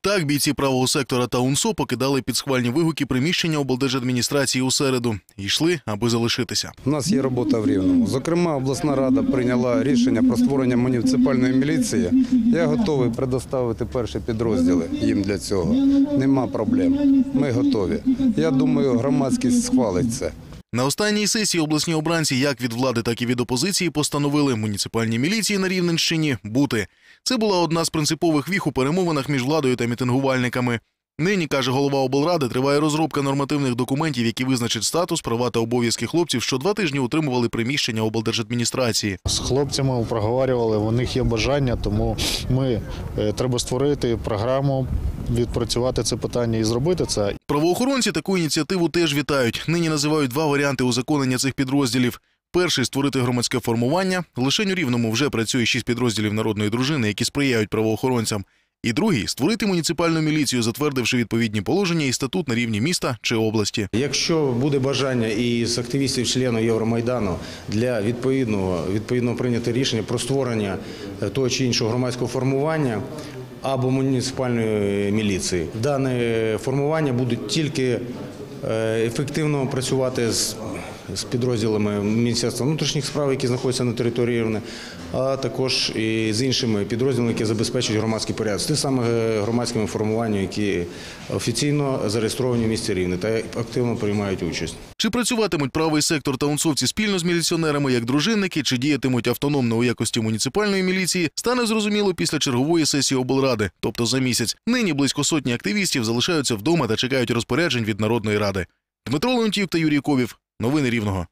Так бійці правого сектора та УНСО покидали підсхвальні вигуки приміщення облдержадміністрації у середу. Йшли, аби залишитися. У нас є робота в Рівному. Зокрема, обласна рада прийняла рішення про створення муніципальної міліції. Я готовий предоставити перші підрозділи їм для цього. Нема проблем. Ми готові. Я думаю, громадськість схвалить це. На останній сесії обласні обранці як від влади, так і від опозиції постановили муніципальні міліції на Рівненщині бути. Це була одна з принципових віх у перемовинах між владою та мітингувальниками. Нині, каже голова облради, триває розробка нормативних документів, які визначать статус, права та обов'язки хлопців, що два тижні утримували приміщення облдержадміністрації. З хлопцями проговорювали, у них є бажання, тому ми е, треба створити програму, відпрацювати це питання і зробити це. Правоохоронці таку ініціативу теж вітають. Нині називають два варіанти узаконення цих підрозділів. Перший створити громадське формування. Лише у Рівному вже працює шість підрозділів народної дружини, які сприяють правоохоронцям. І другий створити муніципальну міліцію, затвердивши відповідні положення і статут на рівні міста чи області. Якщо буде бажання і з активістів членів Євромайдану для відповідного відповідно прийняти рішення про створення е, того чи іншого громадського формування або муніципальної міліції, дане формування буде тільки е, ефективно працювати з. З підрозділами Міністерства внутрішніх справ, які знаходяться на території Рівне, а також і з іншими підрозділами, які забезпечують громадський порядок, з самими громадськими формуваннями, які офіційно зареєстровані в місті Рівне та активно приймають участь. Чи працюватимуть правий сектор та унцовці спільно з міліціонерами як дружинники, чи діятимуть автономно у якості муніципальної міліції, стане зрозуміло після чергової сесії облради, тобто за місяць. Нині близько сотні активістів залишаються вдома та чекають розпоряджень від Народної ради. Дмитро Леонтів та Юрій Ковів. Новини Рівного.